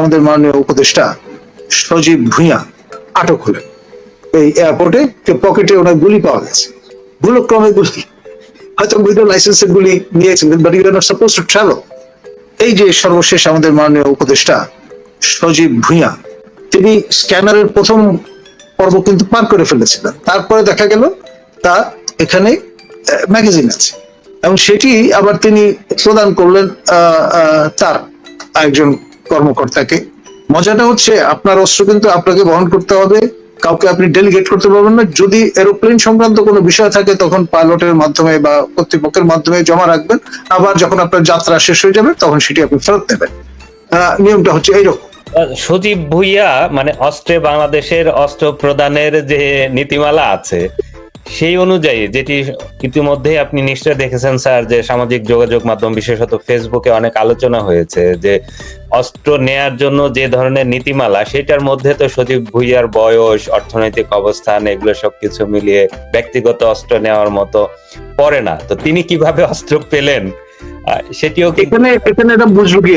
আমাদের মাননীয় উপদেষ্টা সজীব ভুঁইয়া আটক হলেন। এই এয়ারপোর্টে পকেটে ওনার গুলি পাওয়া গেছে। ভুলক্রমে গুলি, হয়তো বৈধ লাইসেন্সের গুলি নিয়েছেন but you are not suppose to travel এই যে সর্বশেষ আমাদের মাননীয় উপদেষ্টা সজীব ভুঁইয়া, তিনি স্ক্যানারের প্রথম পর্ব কিন্তু পার করে ফেলেছিলেন। তারপরে দেখা গেল, তা এখানে ম্যাগাজিন আছে। এবং সেটি আবার তিনি প্রদান করলেন তার একজন কর্মকর্তাকে। মজাটা হচ্ছে আপনার অস্ত্র কিন্তু আপনাকে বহন করতে হবে, কাউকে আপনি ডেলিগেট করতে পারবেন না। যদি এরোপ্লেন সংক্রান্ত কোনো বিষয় থাকে, তখন পাইলটের মাধ্যমে বা কর্তৃপক্ষের মাধ্যমে জমা রাখবেন। আবার যখন আপনার যাত্রা শেষ হয়ে যাবে, তখন সেটি আপনি ফেরত দেবেন। নিয়মটা হচ্ছে এইরকম। সজীব ভুইয়া মানে অস্ত্রে বাংলাদেশের অস্ত্র প্রদানের যে নীতিমালা আছে সেই অনুযায়ী যেটি ইতিমধ্যে আপনি নিশ্চয় দেখেছেন স্যার, যে সামাজিক যোগাযোগ মাধ্যম, বিশেষত ফেসবুকে অনেক আলোচনা হয়েছে যে অস্ত্র নেয়ার জন্য যে ধরনের নীতিমালা, সেটার মধ্যে তো সজীব ভুইয়ার বয়স, অর্থনৈতিক অবস্থান, এগুলো সব কিছু মিলিয়ে ব্যক্তিগত অস্ত্র নেওয়ার মতো পড়ে না। তো তিনি কীভাবে অস্ত্র পেলেন? সেটিও এখানে এখানে একটা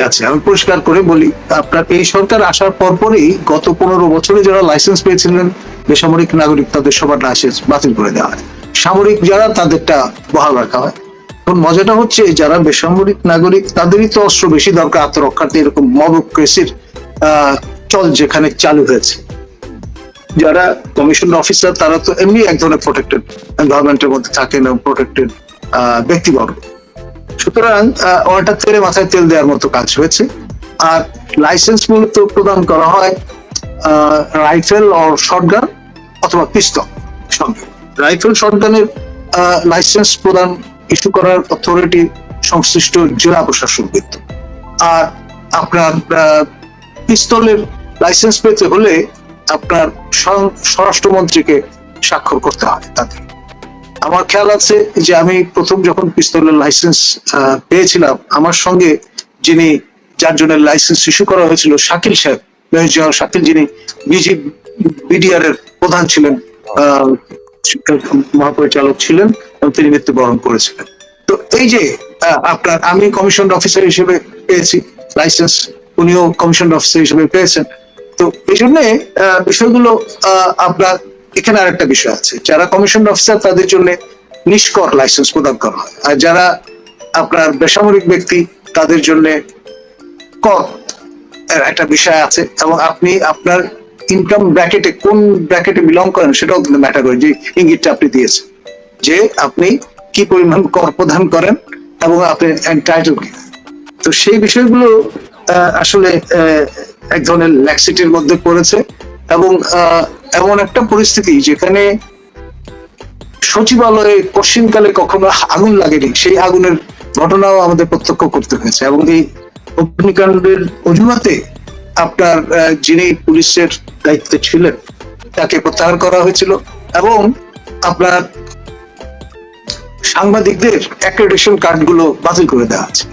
আছে। আমি পরিষ্কার করে বলি আপনার এই সরকার আসার পরপরই গত পনেরো বছরে যারা লাইসেন্স পেয়েছিলেন, বেসামরিক নাগরিক, তাদের সবার লাইসেন্স বাতিল করে দেওয়া হয়। সামরিক যারা, তাদেরটা বহাল রাখা হয়। এখন মজাটা হচ্ছে, যারা বেসামরিক নাগরিক, তাদেরই তো অস্ত্র বেশি দরকার আত্মরক্ষার্থে, এরকম মবক্রেসির চল যেখানে চালু হয়েছে। যারা কমিশন অফিসার তারা তো এমনি এক ধরনের প্রোটেক্টেড এনভায়রনমেন্টের মধ্যে থাকেন এবং প্রোটেক্টেড ব্যক্তিবর্গ। সুতরাং ওটা তেলে মাথায় তেল দেওয়ার মতো কাজ হয়েছে। আর লাইসেন্স মূলত প্রদান করা হয় রাইফেল অর শটগান অথবা পিস্তল সঙ্গে। রাইফেল শটগানের লাইসেন্স প্রদান ইস্যু করার অথরিটি সংশ্লিষ্ট জেলা প্রশাসন কিন্তু আর আপনার পিস্তলের লাইসেন্স পেতে হলে আপনার স্বরাষ্ট্রমন্ত্রীকে স্বাক্ষর করতে হয় তাতে আমার খেয়াল আছে যে আমি প্রথম যখন পিস্তলের লাইসেন্স পেয়েছিলাম, আমার সঙ্গে যিনি যার জন্য লাইসেন্স ইস্যু করা হয়েছিল, শাকিল সাহেব মেজর শাকিল, যিনি বিজি বিডিআর এর প্রধান ছিলেন মহাপরিচালক ছিলেন এবং তিনি মৃত্যুবরণ করেছিলেন। তো এই যে আপনার, আমি কমিশন অফিসার হিসেবে পেয়েছি লাইসেন্স উনিও কমিশন অফিসার হিসেবে পেয়েছেন। তো এই জন্য বিষয়গুলো আপনার এখানে আরেকটা বিষয় আছে। যারা কমিশন অফিসার তাদের জন্য নিষ্কর লাইসেন্স প্রদান করা হয়। আর যারা আপনার বেসামরিক ব্যক্তি, তাদের জন্য কর একটা বিষয় আছে এবং আপনি আপনার ইনকাম ব্র্যাকেটে কোন ব্র্যাকেটে বিলং করেন সেটাও কিন্তু ম্যাটার করে যে ইঙ্গিতটা আপনি দিয়েছেন। যে আপনি কি পরিমাণ কর প্রদান করেন এবং আপনি এন্টাইটেল কি তো সেই বিষয়গুলো আসলে এক ধরনের ল্যাক্সিটির মধ্যে পড়েছে এবং এমন একটা পরিস্থিতি যেখানে সচিবালয়ে কশিনকালে কখনো আগুন লাগেনি, সেই আগুনের ঘটনাও আমাদের প্রত্যক্ষ করতে হয়েছে এবং এই অগ্নিকাণ্ডের অজুহাতে আপনার যিনি পুলিশের দায়িত্বে ছিলেন, তাকে প্রত্যাহার করা হয়েছিল এবং আপনার সাংবাদিকদের অ্যাক্রেডিশন কার্ডগুলো বাতিল করে দেওয়া আছে।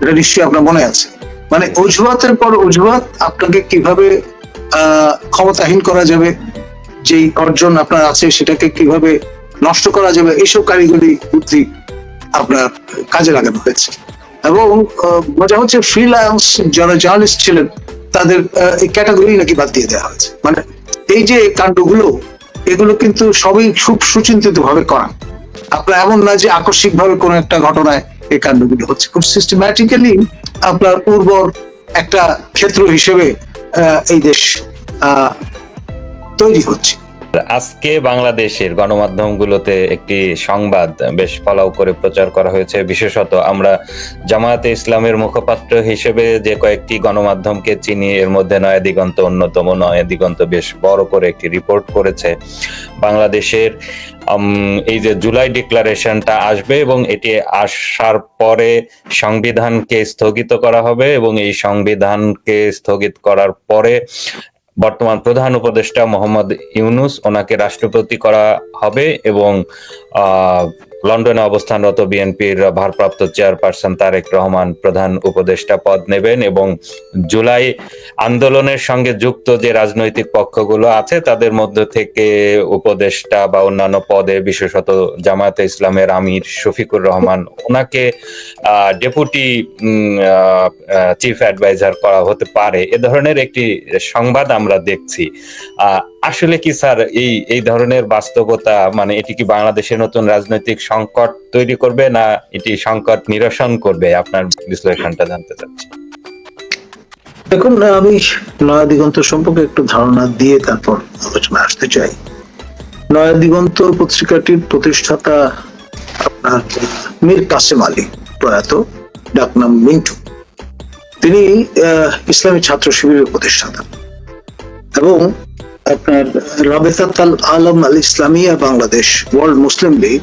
এটা নিশ্চয়ই আপনার মনে আছে। মানে অজুহাতের পর অজুহাত আপনাকে কীভাবে ক্ষমতাহীন করা যাবে, যেই অর্জন আপনার আছে সেটাকে কীভাবে নষ্ট করা যাবে এইসব কারিগরি বুদ্ধি আপনার কাজে লাগানো হয়েছে। এবং মজা হচ্ছে ফ্রিল্যান্স যারা জার্নালিস্ট ছিলেন, তাদের এই ক্যাটাগরি নাকি বাদ দিয়ে দেওয়া হয়েছে। মানে এই যে কাণ্ডগুলো, এগুলো কিন্তু সবই খুব সুচিন্তিত ভাবে করা। আপনার এমন না যে আকস্মিক ভাবে কোনো একটা ঘটনায় এই কাণ্ডগুলো হচ্ছে। খুব সিস্টেম্যাটিক্যালি আপনার উর্বর একটা ক্ষেত্র হিসেবে এই দেশ তৈরি হচ্ছে আজকে বাংলাদেশের গণমাধ্যমগুলোতে একটি সংবাদ বেশ ফলাও করে প্রচার করা হয়েছে। বিশেষত আমরা জামায়াতে ইসলামের মুখপাত্র হিসেবে যে কয়েকটি গণমাধ্যমকে চিনি, এর মধ্যে নয়া দিগন্ত অন্যতম। নয়া দিগন্ত বেশ বড় করে একটি রিপোর্ট করেছে। বাংলাদেশের এই যে জুলাই ডিক্লারেশনটা আসবে এবং এটি আসার পরে সংবিধানকে স্থগিত করা হবে এবং এই সংবিধানকে স্থগিত করার পরে বর্তমান প্রধান উপদেষ্টা মোহাম্মদ ইউনুস ওনাকে রাষ্ট্রপতি করা হবে এবং লন্ডনে অবস্থানরত বিএনপির ভারপ্রাপ্ত চেয়ারপারসন তারেক রহমান প্রধান উপদেষ্টা পদ নেবেন এবং জুলাই আন্দোলনের সঙ্গে যুক্ত যে রাজনৈতিক পক্ষগুলো আছে, তাদের মধ্যে থেকে উপদেষ্টা বা অন্যান্য পদে বিশেষত জামায়াতে ইসলামের আমির শফিকুর রহমান, ওনাকে ডেপুটি চিফ অ্যাডভাইজার করা হতে পারে। এ ধরনের একটি সংবাদ আমরা দেখছি। আসলে কি স্যার, এই এই ধরনের বাস্তবতা মানে এটি কি বাংলাদেশের নতুন রাজনৈতিক সংকট তৈরি করবে না এটি সংকট নিরসন করবে? আপনার বিশ্লেষণটা জানতে চাচ্ছি। দেখুন, আমি নয়া দিগন্ত সম্পর্কে একটু ধারণা দিয়ে তারপর আলোচনা আসতে চাই। নয়া দিগন্ত পত্রিকাটির প্রতিষ্ঠাতা আপনার মীর কাসেম আলী প্রয়াত ডাকনাম মিন্টু। তিনি ইসলামী ছাত্র শিবিরের প্রতিষ্ঠাতা। এবং আপনার রাবেতাত আল আলম আল ইসলামিয়া বাংলাদেশ ওয়ার্ল্ড মুসলিম লীগ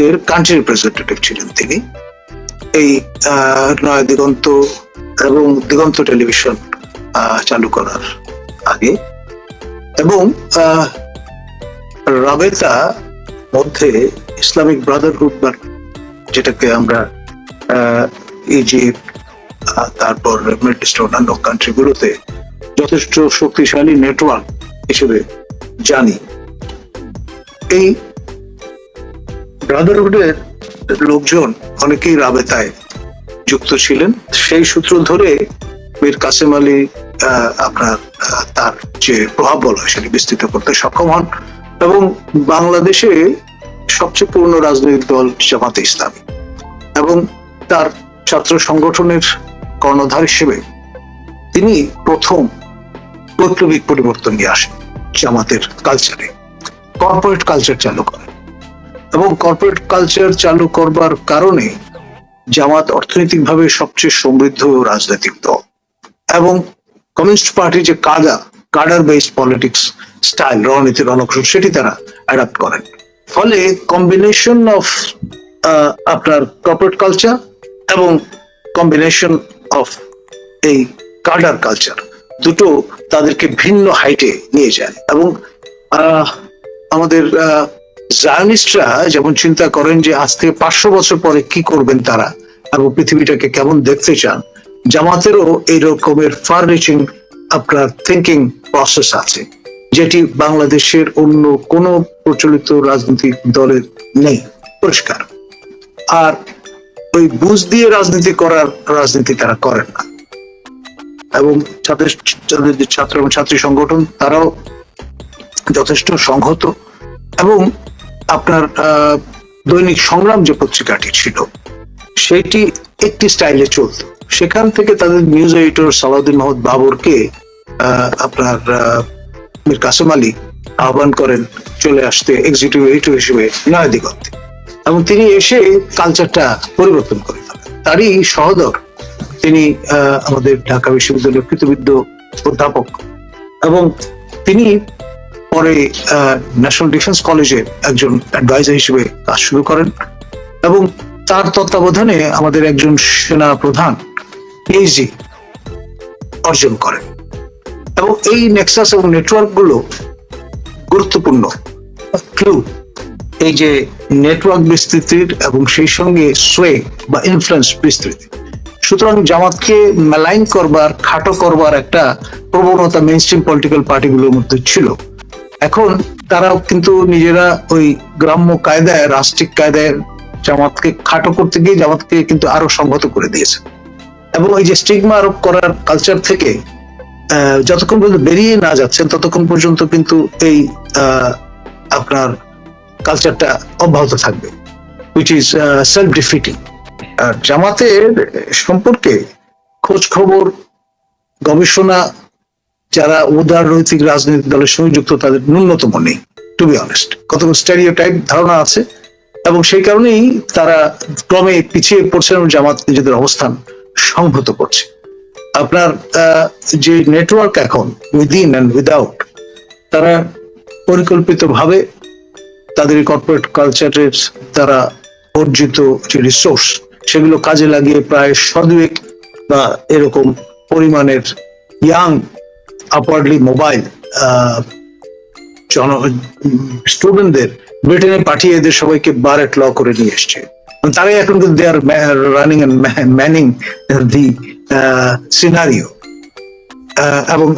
এর কান্ট্রি রিপ্রেজেন্টেটিভ ছিলেন তিনি। এই নয়া দিগন্ত এবং দিগন্ত টেলিভিশন চালু করার আগে। এবং রাবেতা মধ্যে ইসলামিক ব্রাদারহুড বা যেটাকে আমরা ইজিপ্ট তারপর মিডল ইস্ট অন্যান্য কান্ট্রিগুলোতে যথেষ্ট শক্তিশালী নেটওয়ার্ক হিসেবে জানি। এই ব্রাদারহুডের লোকজন অনেকেই রাবেতায় যুক্ত ছিলেন। সেই সূত্র ধরে মীর কাসেম আলী আপনার তার যে প্রভাব বলা সেটি বিস্তৃত করতে সক্ষম হন এবং বাংলাদেশে সবচেয়ে পুরনো রাজনৈতিক দল জামাতে ইসলামী এবং তার ছাত্র সংগঠনের কর্ণধার হিসেবে তিনি প্রথম বৈপ্লবিক পরিবর্তন নিয়ে আসেন। জামাতের কালচারে কর্পোরেট কালচার চালু করে। এবং কর্পোরেট কালচার চালু করবার কারণে জামাত অর্থনৈতিকভাবে সবচেয়ে সমৃদ্ধ রাজনৈতিক দল। এবং কমিউনিস্ট পার্টি যে কাদা কাডার বেস পলিটিক্স স্টাইল রণনীতি, রণকৌশল, সেটি তারা অ্যাডাপ্ট করেন। ফলে কম্বিনেশন অফ আপনার কর্পোরেট কালচার এবং কম্বিনেশন অফ এই কাডার কালচার দুটো তাদেরকে ভিন্ন হাইটে নিয়ে যায় এবং আমাদের জার্নিস্টরা যেমন চিন্তা করেন যে আজ থেকে পাঁচশো বছর পরে কি করবেন তারা এবং পৃথিবীটাকে কেমন দেখতে চান, জামাতেরও এই রকমের ফার রিচিং আপনার থিঙ্কিং প্রসেস আছে, যেটি বাংলাদেশের অন্য কোন প্রচলিত রাজনৈতিক দলের নেই। পরিষ্কার। আর ওই বুঝ দিয়ে রাজনীতি করার রাজনীতি তারা করেন না। এবং তাদের ছাত্র এবং ছাত্রী সংগঠন, তারাও যথেষ্ট সংহত এবং আপনার দৈনিক সংগ্রাম যে পত্রিকাটি ছিল, সেটি একটি স্টাইলে চলত। সেখান থেকে তাদের নিউজ এডিটর সালাউদ্দিন মাহমুদ বাবরকে আপনার মীর কাসেম আলী আহ্বান করেন চলে আসতে এক্সিকিউটিভ এডিটর হিসেবে নয়া দিগন্তে। এবং তিনি এসে কালচারটা পরিবর্তন করে ফেলেন। তারই সহদর তিনি আমাদের ঢাকা বিশ্ববিদ্যালয়ের কৃতবিদ্য অধ্যাপক। এবং তিনি পরে ন্যাশনাল ডিফেন্স কলেজে একজন অ্যাডভাইজার হিসেবে কাজ শুরু করেন এবং তার তত্ত্বাবধানে আমাদের একজন সেনা প্রধান পিএইচডি অর্জন করেন। এবং এই নেক্সাস এবং নেটওয়ার্কগুলো গুরুত্বপূর্ণ। ক্লু এই যে নেটওয়ার্ক বিস্তৃতির এবং সেই সঙ্গে সোয়ে বা ইনফ্লুয়েন্স বিস্তৃতি। সুতরাং জামাতকে মেলাইন করবার, খাটো করবার একটা প্রবণতা মেইন স্ট্রিম পলিটিক্যাল পার্টিগুলোর মধ্যে ছিল। এখন তারাও কিন্তু নিজেরা ওই গ্রাম্য কায়দায়, রাষ্ট্রিক কায়দায় জামাতকে খাটো করতে গিয়ে জামাতকে কিন্তু আরও সংহত করে দিয়েছে। এবং ওই যে স্টিগমা আরোপ করার কালচার থেকে যতক্ষণ পর্যন্ত বেরিয়ে না যাচ্ছেন, ততক্ষণ পর্যন্ত কিন্তু এই আপনার কালচারটা অব্যাহত থাকবে উইচ ইজ সেলফ ডিফিটিং জামাতের সম্পর্কে খোঁজ খবর গবেষণা, যারা উদার উদারনৈতিক রাজনৈতিক দলের সঙ্গে যুক্ত, তাদের ন্যূনতম নেই টু বি অনেস্ট কতগুলো স্টেরিও টাইপ ধারণা আছে, এবং সেই কারণেই তারা ক্রমে পিছিয়ে পড়ছে এবং জামাত নিজেদের অবস্থান সংহত করছে। আপনার যে নেটওয়ার্ক এখন উইদিন অ্যান্ড উইদাউট তারা পরিকল্পিতভাবে তাদের কর্পোরেট কালচারের দ্বারা অর্জিত যে রিসোর্স সেগুলো কাজে লাগিয়ে প্রায় সদুয়েক বা এরকম পরিমাণের ইয়াং আপওয়ার্ডলি মোবাইল জন স্টুডেন্টদের ব্রিটেনে পাঠিয়ে এদের সবাইকে বারেট ল করে নিয়ে এসছে। তারাই এখন কিন্তু দে আর রানিং ম্যানিং দি সিনারিও এবং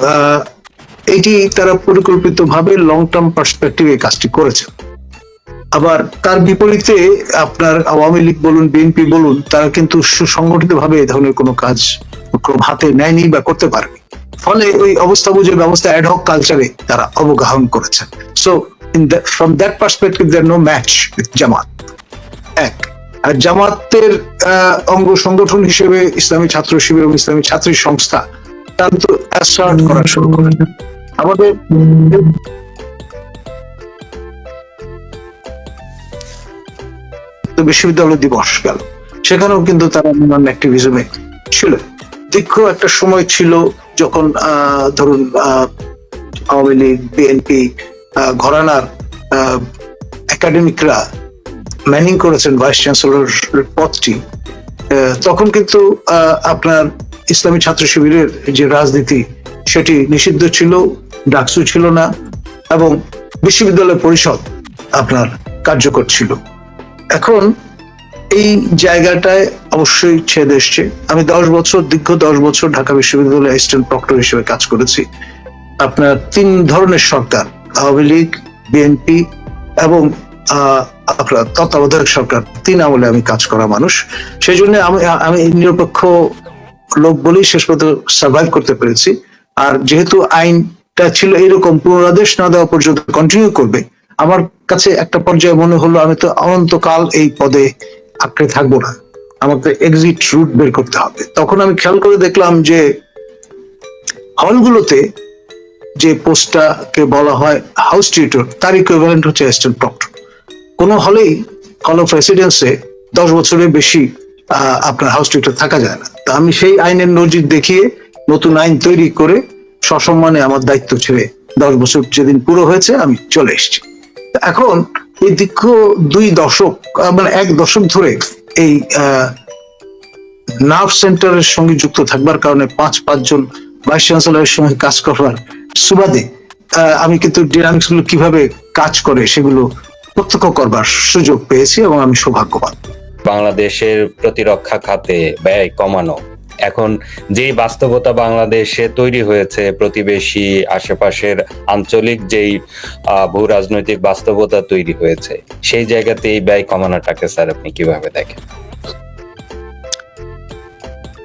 এটি তারা পরিকল্পিত ভাবে লং টার্ম পার্সপেক্টিভে কাজটি করেছে। আবার তার বিপরীতে আপনার আওয়ামী লীগ বলুন, বিএনপি বলুন, তারা কিন্তু সুসংগঠিত ভাবে এই ধরনের কোনো কাজ হাতে নেয়নি বা করতে পারেনি। ফলে ওই অবস্থা বুঝে ব্যবস্থা অ্যাডহক কালচারে তারা অবগাহন করেছেন। So in from that perspective there no match with Jamaat. এক, আর জামাতের অঙ্গ সংগঠন হিসেবে ইসলামী ছাত্র শিবির এবং ইসলামী ছাত্রী সংস্থা তারা তো অ্যাসার্ট করা শুরু করে আমাদের তো বিশ্ববিদ্যালয় দিবস গেল। সেখানেও কিন্তু তারা অন্যান্য অ্যাক্টিভিজমে ছিল। দীর্ঘ একটা সময় ছিল যখন ধরুন আওয়ামী লীগ বিএনপি ঘরানার একাডেমিকরা ম্যানিং করেছেন ভাইস চ্যান্সেলর পদটি। তখন কিন্তু আপনার ইসলামী ছাত্র শিবিরের যে রাজনীতি, সেটি নিষিদ্ধ ছিল, ডাকসু ছিল না এবং বিশ্ববিদ্যালয় পরিষদ আপনার কার্যকর ছিল। এখন এই জায়গাটায় অবশ্যই ছেদ এসছে। আমি দশ বছর, দীর্ঘ দশ বছর ঢাকা বিশ্ববিদ্যালয়ে অ্যাসিস্ট্যান্ট প্রক্টর হিসেবে কাজ করেছি। আপনার তিন ধরনের সরকার, আওয়ামী লীগ বিএনপি এবং আপনার তত্ত্বাবধায়ক সরকার। তিন আমলে আমি কাজ করা মানুষ। সেই জন্য আমি আমি নিরপেক্ষ লোক বলেই শেষ পর্যন্ত সার্ভাইভ করতে পেরেছি। আর যেহেতু আইনটা ছিল এরকম পুনরাদেশ না দেওয়া পর্যন্ত কন্টিনিউ করবে, আমার কাছে একটা পর্যায়ে মনে হলো, আমি তো অনন্তকাল এই পদে আঁকড়ে থাকব না। আমাকে এক্সিট রুট বের করতে হবে। তখন আমি খেয়াল করে দেখলাম যে হলগুলোতে যে পোস্টটাকে বলা হয় হাউস টিউটর তার ইকুইভ্যালেন্ট হচ্ছে অ্যাসিস্ট্যান্ট প্রক্টর কোনো হলেই হল অফ রেসিডেন্সে দশ বছরের বেশি আপনার হাউস টিউটর থাকা যায় না। তা আমি সেই আইনের নজির দেখিয়ে নতুন আইন তৈরি করে সসম্মানে আমার দায়িত্ব ছেড়ে দশ বছর যেদিন পুরো হয়েছে, আমি চলে এসেছি। এখন এই দীর্ঘ দুই দশক মানে এক দশক ধরে এই নার্ভ সেন্টারের সঙ্গে যুক্ত থাকবার কারণে পাঁচ পাঁচজন ভাইস চ্যান্সেলরের সঙ্গে কাজ করবার সুবাদে আমি কিন্তু ডিনামিক্সগুলো কীভাবে কাজ করে সেগুলো প্রত্যক্ষ করবার সুযোগ পেয়েছি এবং আমি সৌভাগ্যবান। বাংলাদেশের প্রতিরক্ষা খাতে ব্যয় কমানো এখন যেই বাস্তবতা বাংলাদেশে তৈরি হয়েছে, প্রতিবেশী আশেপাশের আঞ্চলিক যেই ভূ রাজনৈতিক বাস্তবতা তৈরি হয়েছে, সেই জায়গাতে এই ব্যয় কমানোটাকে স্যার আপনি কীভাবে দেখেন?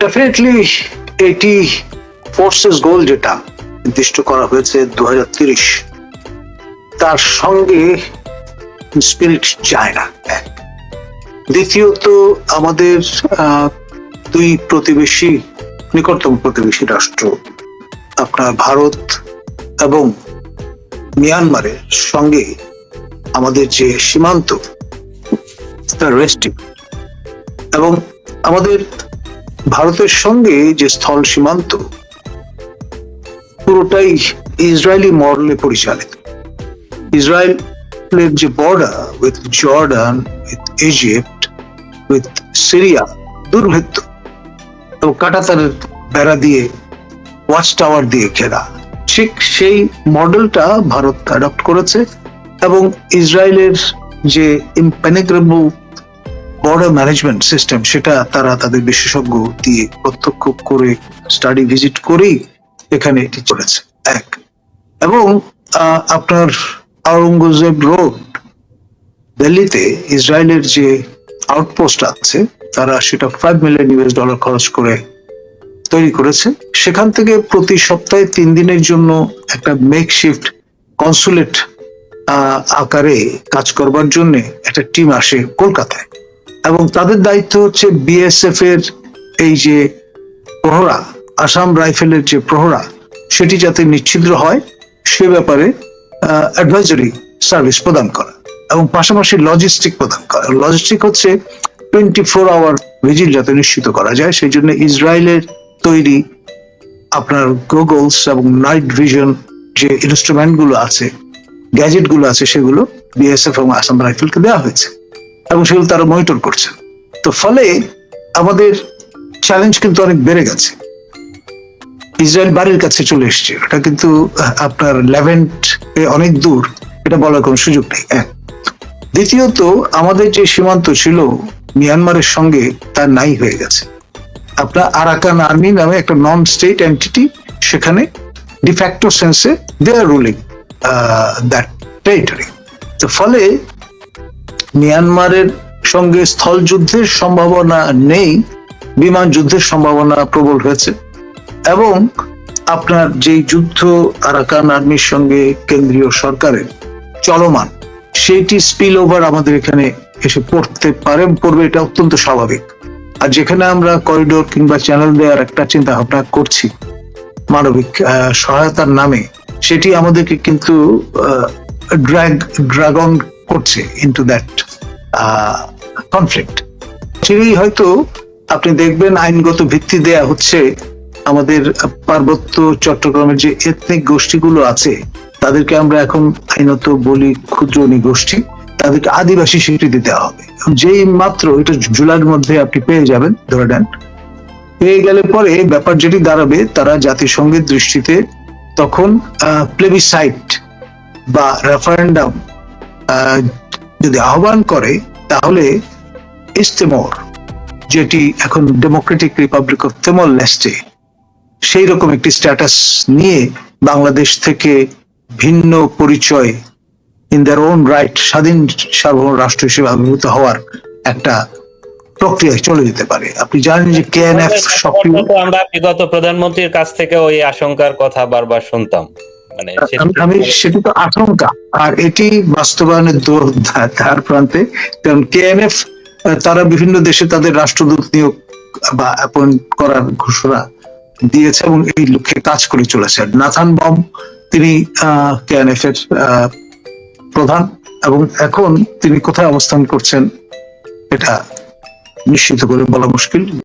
ডেফিনেটলি এটি ফোর্সেস গোল যেটা নির্দিষ্ট করা হয়েছে দু তার সঙ্গে স্পিরিট যায় না দ্বিতীয়ত আমাদের দুই প্রতিবেশী, নিকটতম প্রতিবেশী রাষ্ট্র, আপনার ভারত এবং মিয়ানমারের সঙ্গে আমাদের যে সীমান্ত এবং আমাদের ভারতের সঙ্গে যে স্থল সীমান্ত, পুরোটাই ইসরায়েলি মডেলে পরিচালিত। ইসরায়েলের যে border with Jordan with Egypt with Syria দুর্ভেদ্য। এবং কাটাতারের বেড়া দিয়ে ওয়াচ টাওয়ার দিয়ে ঘেরা। ঠিক সেই মডেলটা ভারত অ্যাডপ্ট করেছে এবং ইসরায়েলের যে ইম্পেনিগ্রেবল বর্ডার ম্যানেজমেন্ট সিস্টেম সেটা তারা তাদের বিশেষজ্ঞ দিয়ে প্রত্যক্ষ করে স্টাডি ভিজিট করেই এখানে এটি চলেছে এক। এবং আপনার আওরঙ্গজেব রোড দিল্লিতে ইসরায়েলের যে আউটপোস্ট আছে তারা সেটা ফাইভ মিলিয়ন ইউএস ডলার খরচ করে তৈরি করেছে। সেখান থেকে প্রতি সপ্তাহে তিন দিনের জন্য একটা মেক শিফট কনসুলেট আকারে কাজ করবার জন্য একটা টিম আসে কলকাতায়। এবং তাদের দায়িত্ব হচ্ছে বিএসএফ এর এই যে প্রহরা, আসাম রাইফেলের যে প্রহরা, সেটি যাতে নিচ্ছিদ্র হয়, সে ব্যাপারে অ্যাডভাইজারি সার্ভিস প্রদান করা এবং পাশাপাশি লজিস্টিক প্রদান করা। লজিস্টিক হচ্ছে টোয়েন্টি ফোর আওয়ার ভিজিট যাতে নিশ্চিত করা যায়, সেই জন্য ইসরায়েলের তৈরি আপনার গুগলস এবং নাইট ভিশন যে ইনস্ট্রুমেন্টগুলো আছে গ্যাজেটগুলো আছে, সেগুলো বিএসএফ এবং আসাম রাইফেলকে দেওয়া হয়েছে এবং সেগুলো তারা মনিটর করছে। তো ফলে আমাদের চ্যালেঞ্জ কিন্তু অনেক বেড়ে গেছে। ইসরায়েল বাড়ির কাছে চলে এসছে। ওটা কিন্তু আপনার লেভেন্ট অনেক দূর, এটা বলার কোনো সুযোগ নেই। এক দ্বিতীয়ত, আমাদের যে সীমান্ত ছিল মিয়ানমারের সঙ্গে তা নাই হয়ে গেছে। আপনার আরাকান আর্মি নামে একটা নন স্টেট এন্টিটি সেখানে ডিফ্যাক্টো সেন্সে they are ruling that territory তো ফলে মিয়ানমারের সঙ্গে স্থল যুদ্ধের সম্ভাবনা নেই, বিমান যুদ্ধের সম্ভাবনা প্রবল হয়েছে, এবং আপনার যে যুদ্ধ আরাকান আর্মির সঙ্গে কেন্দ্রীয় সরকারের চলমান সেইটি স্পিল ওভার আমাদের এখানে এসে পড়তে পারে, পড়বে, এটা অত্যন্ত স্বাভাবিক। আর যেখানে আমরা করিডোর কিংবা চ্যানেল দেওয়ার একটা চিন্তা ভাবনা করছি, মানবিক সহায়তার নামে, সেটি আমাদেরকে কিন্তু ড্রাগ ড্রাগন করছে ইনটু দ্যাট কনফ্লিক্ট সেটাই হয়তো আপনি দেখবেন আইনগত ভিত্তি দেয়া হচ্ছে আমাদের পার্বত্য চট্টগ্রামের যে এথনিক গোষ্ঠীগুলো আছে তাদেরকে আমরা এখন আইনত বলি ক্ষুদ্র গোষ্ঠী তাদেরকে আদিবাসী স্বীকৃতি দেওয়া হবে। যেই মাত্র, এটা জুলাইয়ের মধ্যে আপনি পেয়ে যাবেন, ধরে নেন। পেয়ে গেলে পরে ব্যাপার যেটি দাঁড়াবে, তারা জাতিসংঘের দৃষ্টিতে তখন প্লেবিসাইট বা রেফারেন্ডাম যদি আহ্বান করে, তাহলে ইস্তেমর যেটি এখন Democratic Republic of Timor Leste সেই রকম একটি স্ট্যাটাস নিয়ে বাংলাদেশ থেকে ভিন্ন পরিচয় ইন দ্যার ওন রাইট স্বাধীন সার্বভৌম রাষ্ট্র হিসেবে আবির্ভূত হওয়ার একটা প্রক্রিয়ায় চলে যেতে পারে। আপনি জানেন যে কেএনএফ সক্রিয় আমরা বিগত প্রধানমন্ত্রীর কাছ থেকে ওই আশঙ্কার কথা বারবার শুনতাম। মানে আমি- সেটি তো আশঙ্কা। আর এটি বাস্তবায়নের তার প্রান্তে। কারণ কেএনএফ তারা বিভিন্ন দেশে তাদের রাষ্ট্রদূত নিয়োগ বা অ্যাপয়েন্ট করার ঘোষণা দিয়েছে এবং এই লক্ষ্যে কাজ করে চলেছে। নাথান বম তিনি কেএনএফ প্রধান এবং এখন তিনি কোথায় অবস্থান করছেন এটা নিশ্চিত করে বলা মুশকিল।